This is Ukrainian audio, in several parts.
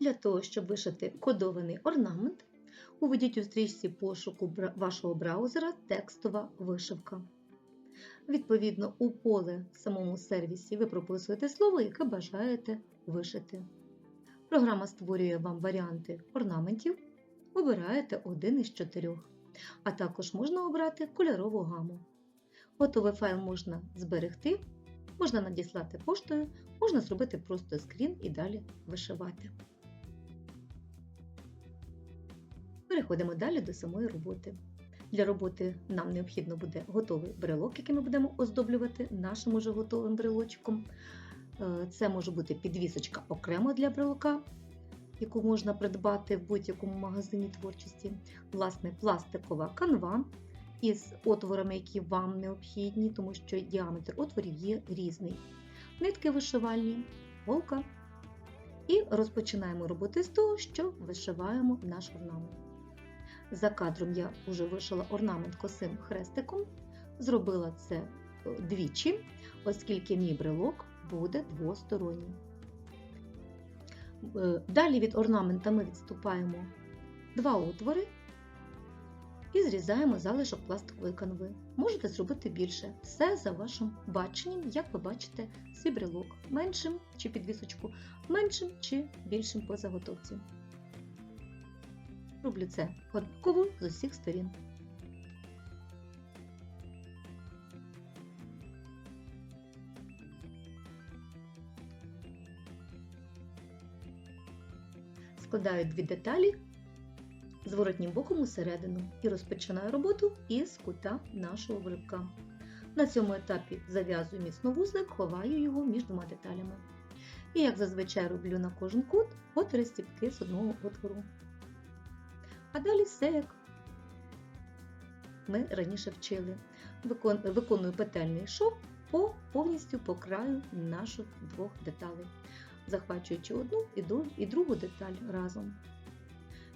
Для того, щоб вишити кодований орнамент, уведіть у стрічці пошуку вашого браузера текстова вишивка. Відповідно, у поле в самому сервісі ви прописуєте слово, яке бажаєте вишити. Програма створює вам варіанти орнаментів, обираєте один із чотирьох, а також можна обрати кольорову гаму. Готовий файл можна зберегти, можна надіслати поштою, можна зробити просто скрін і далі вишивати. Переходимо далі до самої роботи. Для роботи нам необхідно буде готовий брелок, який ми будемо оздоблювати нашим уже готовим брелочком. Е, Це може бути підвісочка окремо для брелока, яку можна придбати в будь-якому магазині творчості. Власне, пластикова канва із отворами, які вам необхідні, тому що діаметр отворів є різний. Нитки вишивальні, голка. І розпочинаємо роботи з того, що вишиваємо наш орнамент. За кадром я вже вишила орнамент косим хрестиком, зробила це е, двічі, оскільки мій брелок буде двосторонній. Е, Далі від орнамента ми відступаємо два отвори і зрізаємо залишок пластикової канви. Можете зробити більше. Все за вашим баченням, як ви бачите свій брелок меншим чи підвісочку, меншим чи більшим по заготовці. Роблю це однаково з усіх сторін. Складаю дві деталі зворотнім боком усередину і розпочинаю роботу із кута нашого брелка. На цьому етапі зав'язую міцно вузлик, ховаю його між двома деталями. І як зазвичай роблю на кожен кут от розстіпки з одного отвору. А далі все як ми раніше вчили. Виконую петельний шов по повністю по краю наших двох деталей, захвачуючи одну і другу деталь разом.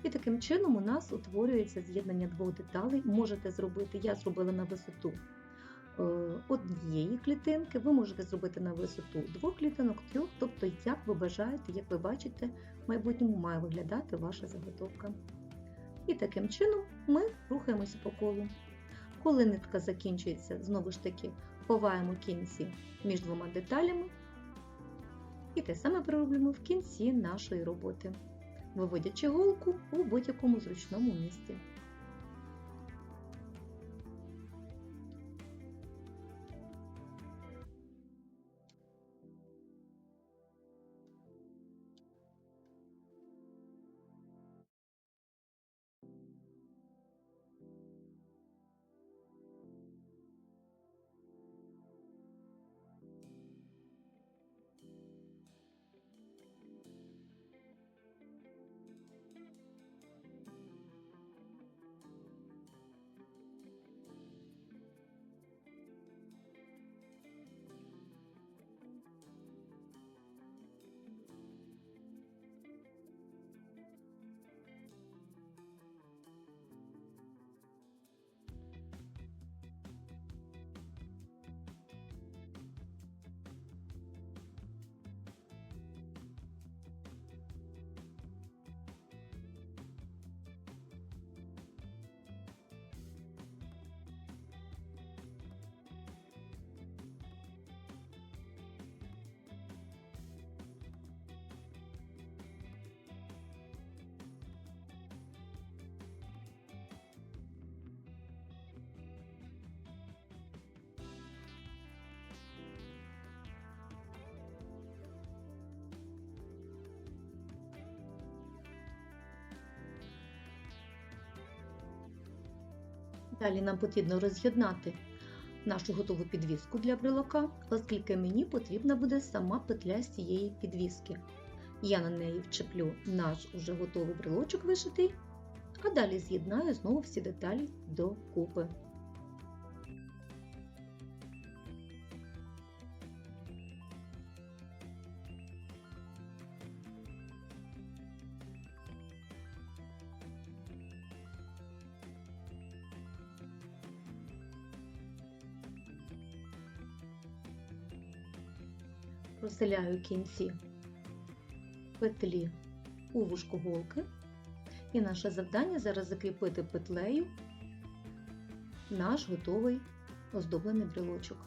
І таким чином у нас утворюється з'єднання двох деталей. Можете зробити, я зробила на висоту е, однієї клітинки, ви можете зробити на висоту двох клітинок, трьох, тобто як ви бажаєте, як ви бачите, в майбутньому має виглядати ваша заготовка. І таким чином ми рухаємося по колу. Коли нитка закінчується, знову ж таки ховаємо кінці між двома деталями. І те саме пророблюємо в кінці нашої роботи, виводячи голку у будь-якому зручному місці. Далі нам потрібно роз'єднати нашу готову підвіску для брелока, оскільки мені потрібна буде сама петля з цієї підвіски. Я на неї вчеплю наш уже готовий брелочок вишитий, а далі з'єднаю знову всі деталі до купи. Проселяю кінці петлі у вушко голки. І наше завдання зараз закріпити петлею наш готовий оздоблений брелочок.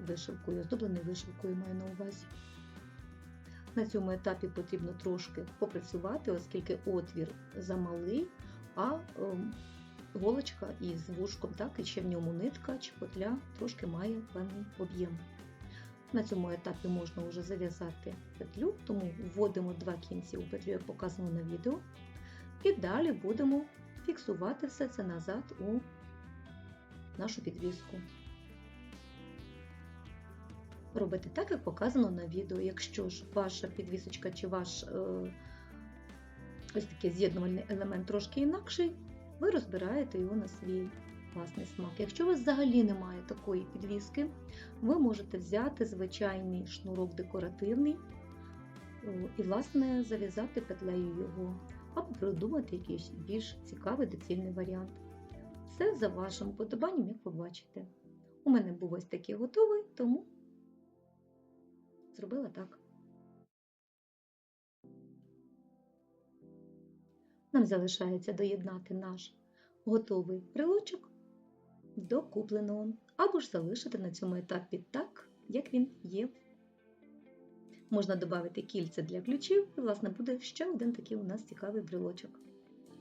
Вишивкою, оздоблений вишивкою маю на увазі. На цьому етапі потрібно трошки попрацювати, оскільки отвір замалий, а ем, голочка із вушком, так, і ще в ньому нитка чи петля трошки має певний об'єм. На цьому етапі можна вже зав'язати петлю, тому вводимо два кінці у петлю, як показано на відео, і далі будемо фіксувати все це назад у нашу підвіску. Робити так, як показано на відео. Якщо ж ваша підвісочка чи ваш е, ось такий з'єднувальний елемент трошки інакший, ви розбираєте його на свій власний смак. Якщо у вас взагалі немає такої підвіски, ви можете взяти звичайний шнурок декоративний і, власне, зав'язати петлею його, або придумати якийсь більш цікавий доцільний варіант. Все за вашим уподобанням, як ви бачите. У мене був ось такий готовий, тому зробила так. Нам залишається доєднати наш готовий брелочок до купленого, або ж залишити на цьому етапі так, як він є. Можна додати кільце для ключів, і, власне, буде ще один такий у нас цікавий брелочок.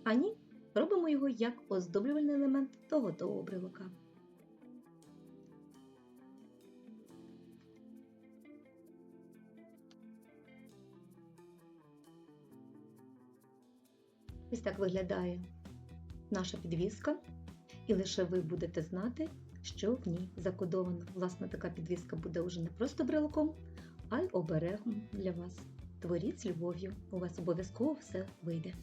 А ні, робимо його як оздоблювальний елемент до готового брелока. Ось так виглядає наша підвіска, і лише ви будете знати, що в ній закодовано. Власне, така підвіска буде уже не просто брелком, а й оберегом для вас. Творіть з любов'ю, у вас обов'язково все вийде.